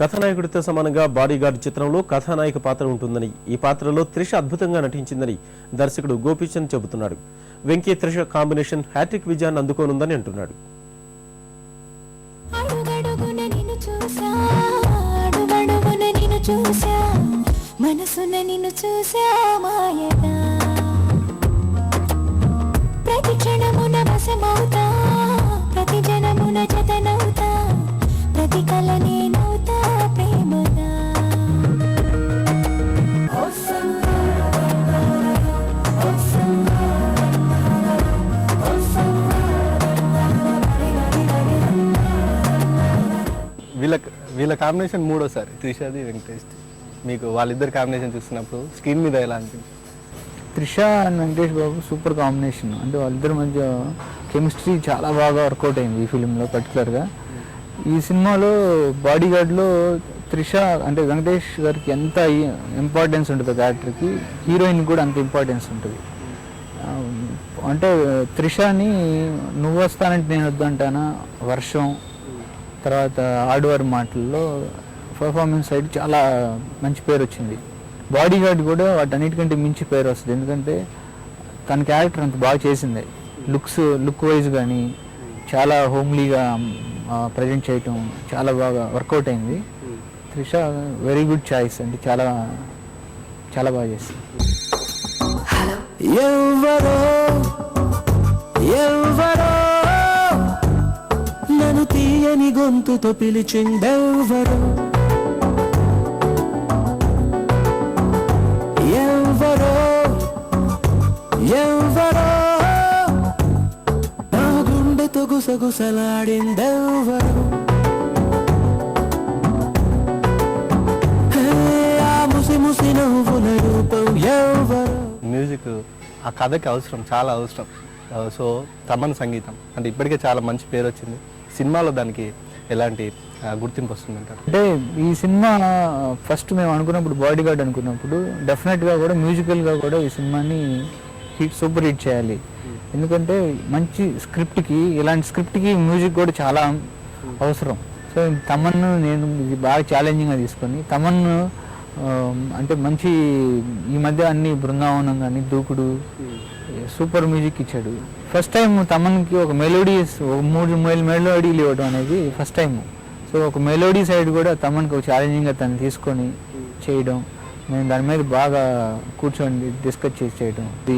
కథానాయకుడితో సమానంగా బాడీగార్డ్ చిత్రంలో కథానాయక పాత్ర ఉంటుందని ఈ పాత్రలో త్రిష అద్భుతంగా నటించిందని దర్శకుడు గోపీచంద్ చెబుతున్నాడు. వెంకీ త్రిష కాంబినేషన్ హ్యాట్రిక్ విజయాన్ని అందుకోనుందని అంటున్నాడు. మనసున నిన్ను చూసా మాయదా వీళ్ళ వీళ్ళ కాంబినేషన్ మూడోసారి. త్రిషాది వెంకటేష్. మీకు వాళ్ళిద్దరు కాంబినేషన్ చూస్తున్నప్పుడు స్క్రీన్ మీద ఎలా అనిపించింది? Trisha and Venkatesh Babu super combination అంటే వాళ్ళిద్దరి మధ్య కెమిస్ట్రీ చాలా బాగా వర్కౌట్ అయింది ఈ ఫిలింలో పర్టికులర్గా ఈ సినిమాలో బాడీ గార్డ్లో త్రిష అంటే వెంకటేష్ గారికి ఎంత ఇంపార్టెన్స్ ఉంటుంది క్యారెక్టర్కి హీరోయిన్ కూడా అంత ఇంపార్టెన్స్ ఉంటుంది. అంటే త్రిషని నువ్వు వస్తానంటే నేను వద్దంటానా? వర్షం తర్వాత ఆడవారి మాటల్లో పర్ఫార్మెన్స్ సైడ్ చాలా మంచి పేరు వచ్చింది. బాడీ గార్డ్ కూడా వాటన్నిటికంటే మించి పేరు వస్తుంది. ఎందుకంటే తన క్యారెక్టర్ అంత బాగా చేసింది. లుక్స్ లుక్ వైజ్ కానీ చాలా హోమ్లీగా ప్రజెంట్ చేయటం చాలా బాగా వర్కౌట్ అయింది. త్రిష వెరీ గుడ్ చాయిస్ అంటే చాలా చాలా బాగా చేసింది. ఎవరో ఎవరో నన్ను గొంతుతో పిలిచిందెవ్వరో? ఎవరో? ఎవరో? నా గుండెతో గుసగుసలాడిందెవ్వరో? ముసి ముసి నవ్వుల రూపం మ్యూజిక్ ఆ కథకి అవసరం చాలా అవసరం. సో తమన్ సంగీతం. అంటే ఇప్పటికే చాలా మంచి పేరు వచ్చింది సినిమాలో దానికి ఎలాంటి గుర్తింపు వస్తుందంటారు? అంటే ఈ సినిమా ఫస్ట్ మేము అనుకున్నప్పుడు బాడీ గార్డ్ అనుకున్నప్పుడు డెఫినెట్గా కూడా మ్యూజికల్గా కూడా ఈ సినిమాని హిట్ సూపర్ హిట్ చేయాలి. ఎందుకంటే మంచి స్క్రిప్ట్కి ఇలాంటి స్క్రిప్ట్కి మ్యూజిక్ కూడా చాలా అవసరం. సో తమన్ను నేను ఇది బాగా ఛాలెంజింగ్గా తీసుకొని తమన్ను అంటే మంచి ఈ మధ్య అన్ని బృందావనం కానీ దూకుడు సూపర్ మ్యూజిక్ ఇచ్చాడు. ఫస్ట్ టైం తమన్కి ఒక మెలోడీస్ ఒక మూడు మెల్ మెలోడీలు ఇవ్వడం అనేది ఫస్ట్ టైం సో ఒక మెలోడీ సైడ్ కూడా తమన్కి ఒక ఛాలెంజింగ్గా తను తీసుకొని చేయడం మేము దాని మీద బాగా కూర్చొని డిస్కస్ చేసి చేయడం ఇది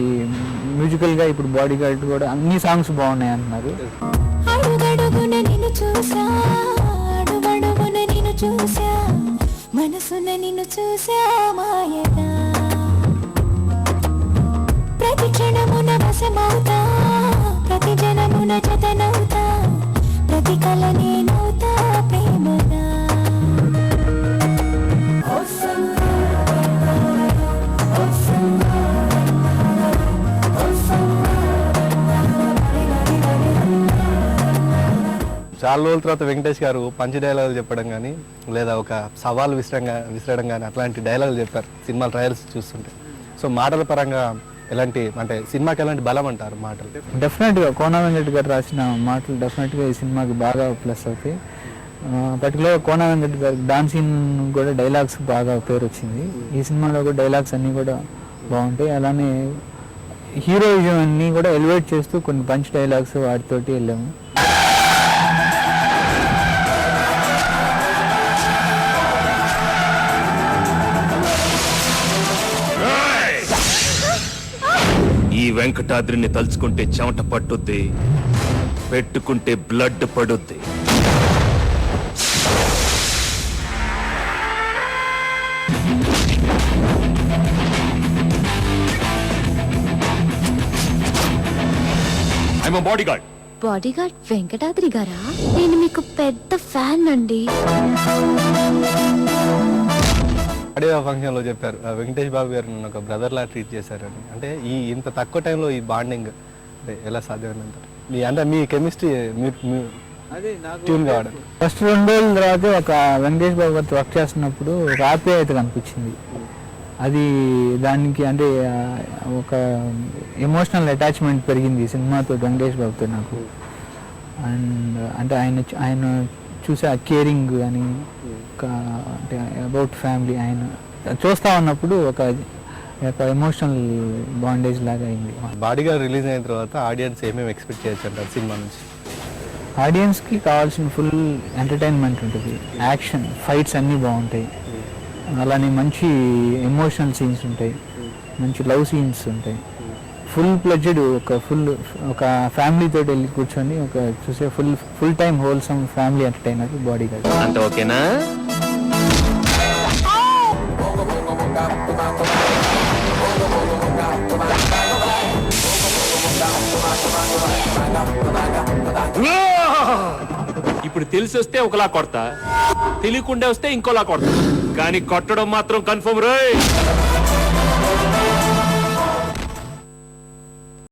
మ్యూజికల్గా ఇప్పుడు బాడీ గార్డ్ కూడా అన్ని సాంగ్స్ బాగున్నాయి అంటున్నారు. మనసున నిన్ను చూసా మాయదా ప్రతి క్షణమున వశమవుతా ప్రతి జనమున జతనవుతా ప్రతి కల నేనవుతా ప్రేమగా. చాలా రోజుల తర్వాత వెంకటేష్ గారు పంచి డైలాగులు చెప్పడం కానీ లేదా ఒక సవాల్ విసరంగా విసరడం కానీ అట్లాంటి డైలాగులు చెప్పారు సినిమా ట్రయల్స్ చూస్తుంటే. సో మాటల పరంగా ఎలాంటి అంటే సినిమాకి ఎలాంటి బలం అంటారు మాటలు? డెఫినెట్గా కోనా వెంకట్ గారు రాసిన మాటలు డెఫినెట్గా ఈ సినిమాకి బాగా ప్లస్ అవుతాయి. పర్టికులర్ కోనా వెంకట్ గారి డాన్సింగ్ కూడా డైలాగ్స్ బాగా పేరు వచ్చింది ఈ సినిమాలో కూడా డైలాగ్స్ అన్నీ కూడా బాగుంటాయి. అలానే హీరోయిజం అన్నీ కూడా ఎలివేట్ చేస్తూ కొన్ని పంచ్ డైలాగ్స్ వాటితోటి వెళ్ళాము. వెంకటాద్రిని తలుచుకుంటే చెమట పట్టుద్ది పెట్టుకుంటే బ్లడ్ పడుద్ది. బాడీ గార్డ్ బాడీగార్డ్ వెంకటాద్రి గారా? నేను మీకు పెద్ద ఫ్యాన్ అండి అడియో ఫంక్షన్లో చెప్పారు. వెంకటేష్ బాబు గారు నన్ను ఒక బ్రదర్ లా ట్రీట్ చేశారని. అంటే ఈ ఇంత తక్కువ టైంలో ఈ బాండింగ్ అంటే ఎలా సాధ్యమైనంటారు మీ అంటే మీ కెమిస్ట్రీ ట్యూన్ కావడం. ఫస్ట్ రెండు రోజుల తర్వాత ఒక వెంకటేష్ బాబు గారితో వర్క్ చేస్తున్నప్పుడు ఒక ఆప్యాయత కనిపించింది. అది దానికి అంటే ఒక ఎమోషనల్ అటాచ్మెంట్ పెరిగింది ఈ సినిమాతో వెంకటేష్ బాబుతో నాకు. అండ్ అంటే ఆయన ఆయన చూసే ఆ కేరింగ్ అని ఒక అంటే అబౌట్ ఫ్యామిలీ ఆయన చూస్తా ఉన్నప్పుడు ఒక ఒక ఎమోషనల్ బాండేజ్ లాగా అయింది. బాడీగా రిలీజ్ అయిన తర్వాత ఆడియన్స్ ఏమేమి ఎక్స్పెక్ట్ చేయొచ్చు అంటారు సినిమా నుంచి? ఆడియన్స్కి కావాల్సిన ఫుల్ ఎంటర్టైన్మెంట్ ఉంటుంది. యాక్షన్ ఫైట్స్ అన్నీ బాగుంటాయి. అలానే మంచి ఎమోషనల్ సీన్స్ ఉంటాయి. మంచి లవ్ సీన్స్ ఉంటాయి. ఫుల్ ప్లెడ్జెడ్ ఒక ఫుల్ ఒక ఫ్యామిలీ తోటి వెళ్ళి కూర్చొని ఒక చూసే full full time wholesome family entertainer Bodyguard అంత ఓకేనా? ఇప్పుడు తెలిసి వస్తే ఒకలా కొడతా తెలియకుండా వస్తే ఇంకోలా కొడతా. కానీ కొట్టడం మాత్రం కన్ఫర్మ్ రే